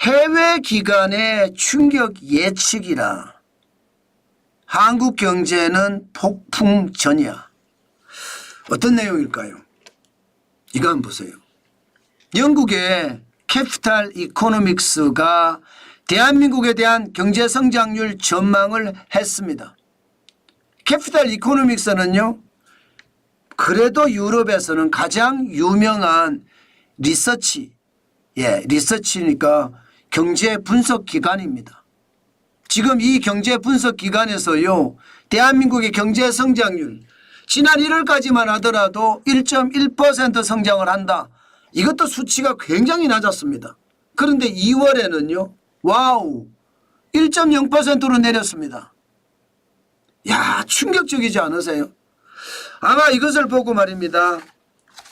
해외 기관의 충격 예측이라 한국 경제는 폭풍 전이야. 어떤 내용일까요? 이거 한번 보세요. 영국의 캐피탈 이코노믹스가 대한민국에 대한 경제 성장률 전망을 했습니다. 캐피탈 이코노믹스는요. 그래도 유럽에서는 가장 유명한 리서치, 예, 리서치니까 경제 분석 기관입니다. 지금 이 경제 분석 기관에서요, 대한민국의 경제 성장률, 지난 1월까지만 하더라도 1.1% 성장을 한다. 이것도 수치가 굉장히 낮았습니다. 그런데 2월에는요, 와우, 1.0%로 내렸습니다. 야, 충격적이지 않으세요? 아마 이것을 보고 말입니다.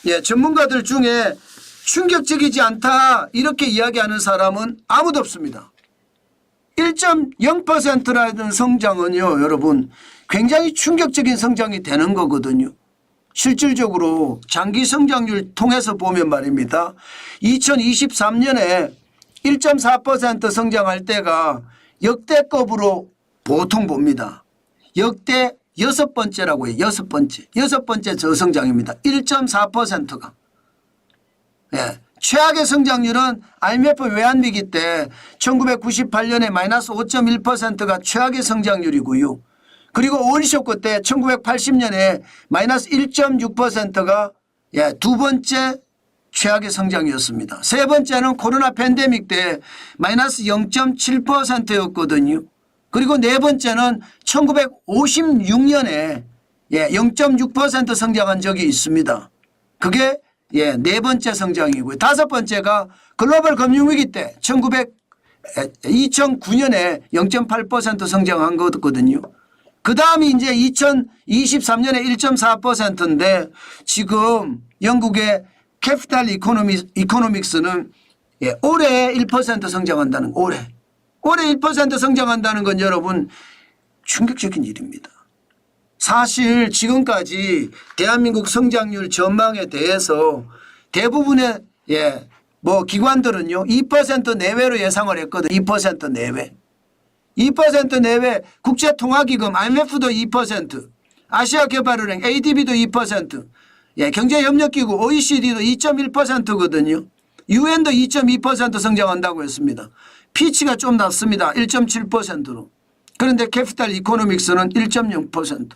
예, 전문가들 중에 충격적이지 않다 이렇게 이야기하는 사람은 아무도 없습니다. 1.0%라는 성장은요, 여러분, 굉장히 충격적인 성장이 되는 거거든요. 실질적으로 장기 성장률 통해서 보면 말입니다. 2023년에 1.4% 성장할 때가 역대급으로 보통 봅니다. 역대 여섯 번째라고 해요. 여섯 번째. 여섯 번째 저성장입니다. 1.4%가. 예. 최악의 성장률은 IMF 외환위기 때 1998년에 마이너스 5.1%가 최악의 성장률이고요. 그리고 원쇼크 때 1980년에 마이너스 1.6%가 예, 두 번째 최악의 성장이었습니다. 세 번째는 코로나 팬데믹 때 마이너스 0.7%였거든요. 그리고 네 번째는 1956년에 예, 0.6% 성장한 적이 있습니다. 그게 예, 네 번째 성장이고요. 다섯 번째가 글로벌 금융위기 때 1900, 2009년에 0.8% 성장한 거거든요. 그 다음이 이제 2023년에 1.4%인데 지금 영국의 캐피탈 이코노미, 이코노믹스는 예, 올해 1% 성장한다는 거, 올해. 올해 1% 성장한다는 건 여러분 충격적인 일입니다. 사실 지금까지 대한민국 성장률 전망에 대해서 대부분의 예, 뭐 기관들은요 2% 내외로 예상을 했거든. 2% 내외. 2% 내외 국제 통화 기금 IMF도 2% 아시아 개발은행 ADB도 2% 예, 경제 협력 기구 OECD도 2.1%거든요. 유엔도 2.2% 성장한다고 했습니다. 피치가 좀 낮습니다. 1.7%로. 그런데 캐피탈 이코노믹스는 1.0%.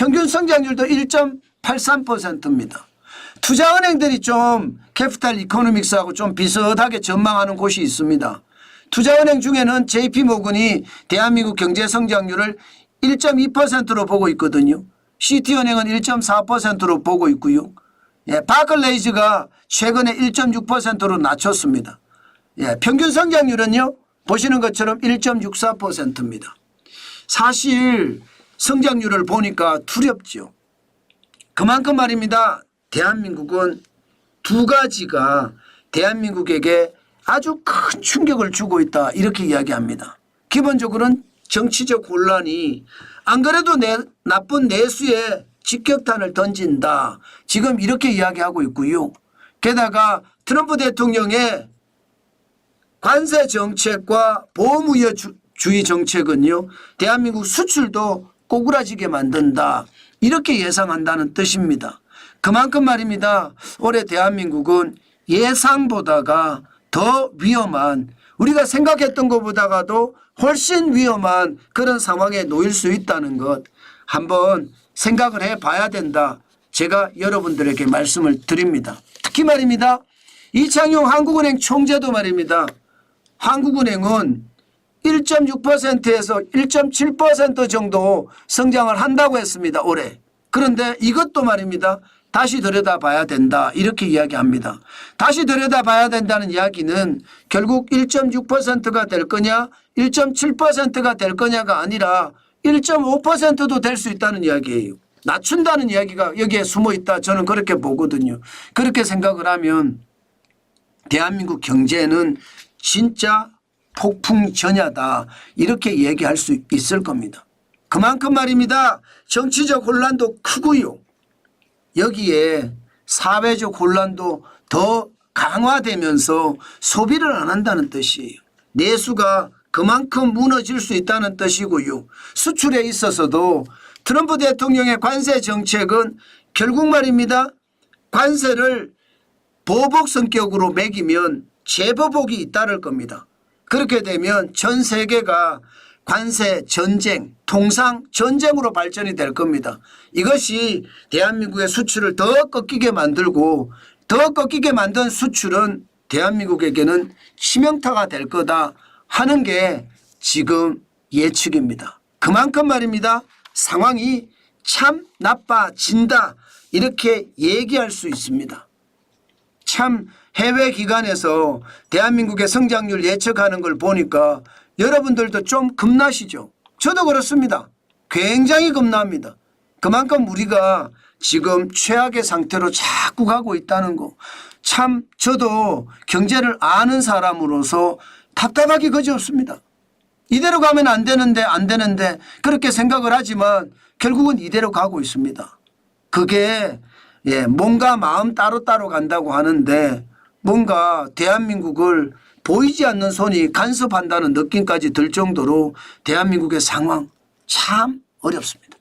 평균 성장률도 1.83%입니다. 투자은행들이 좀 캐피탈 이코노믹스하고 좀 비슷하게 전망하는 곳이 있습니다. 투자은행 중에는 JP모건이 대한민국 경제 성장률을 1.2%로 보고 있거든요. CT은행은 1.4%로 보고 있고요. 예, 바클레이즈가 최근에 1.6%로 낮췄습니다. 예, 평균 성장률은요. 보시는 것처럼 1.64%입니다. 사실 성장률을 보니까 두렵죠. 그만큼 말입니다. 대한민국은 두 가지가 대한민국에게 아주 큰 충격을 주고 있다 이렇게 이야기합니다. 기본적으로는 정치적 혼란이 안 그래도 내, 나쁜 내수에 직격탄을 던진다. 지금 이렇게 이야기하고 있고요. 게다가 트럼프 대통령의 관세 정책과 보호무역주의 정책은요. 대한민국 수출도 꼬꾸라지게 만든다. 이렇게 예상한다는 뜻입니다. 그만큼 말입니다. 올해 대한민국은 예상보다가 더 위험한 우리가 생각했던 것보다가도 훨씬 위험한 그런 상황에 놓일 수 있다는 것 한번 생각을 해 봐야 된다. 제가 여러분들에게 말씀을 드립니다. 특히 말입니다. 이창용 한국은행 총재도 말입니다. 한국은행은 1.6%에서 1.7% 정도 성장을 한다고 했습니다. 올해. 그런데 이것도 말입니다. 다시 들여다봐야 된다. 이렇게 이야기합니다. 다시 들여다봐야 된다는 이야기는 결국 1.6%가 될 거냐 1.7%가 될 거냐가 아니라 1.5%도 될 수 있다는 이야기예요. 낮춘다는 이야기가 여기에 숨어 있다. 저는 그렇게 보거든요. 그렇게 생각을 하면 대한민국 경제는 진짜 폭풍 전야다. 이렇게 얘기할 수 있을 겁니다. 그만큼 말입니다. 정치적 혼란도 크고요. 여기에 사회적 혼란도 더 강화되면서 소비를 안 한다는 뜻이에요. 내수가 그만큼 무너질 수 있다는 뜻이고요. 수출에 있어서도 트럼프 대통령의 관세 정책은 결국 말입니다. 관세를 보복 성격으로 매기면 재보복이 잇따를 겁니다. 그렇게 되면 전 세계가 관세 전쟁, 통상 전쟁으로 발전이 될 겁니다. 이것이 대한민국의 수출을 더 꺾이게 만들고 더 꺾이게 만든 수출은 대한민국에게는 치명타가 될 거다 하는 게 지금 예측입니다. 그만큼 말입니다. 상황이 참 나빠진다 이렇게 얘기할 수 있습니다. 참 해외 기관에서 대한민국의 성장률 예측하는 걸 보니까 여러분들도 좀 겁나시죠? 저도 그렇습니다. 굉장히 겁납니다. 그만큼 우리가 지금 최악의 상태로 자꾸 가고 있다는 거. 참 저도 경제를 아는 사람으로서 답답하기 그지 없습니다. 이대로 가면 안 되는데 안 되는데 그렇게 생각을 하지만 결국은 이대로 가고 있습니다. 그게 예, 뭔가 마음 따로따로 간다고 하는데 뭔가 대한민국을 보이지 않는 손이 간섭한다는 느낌까지 들 정도로 대한민국의 상황 참 어렵습니다.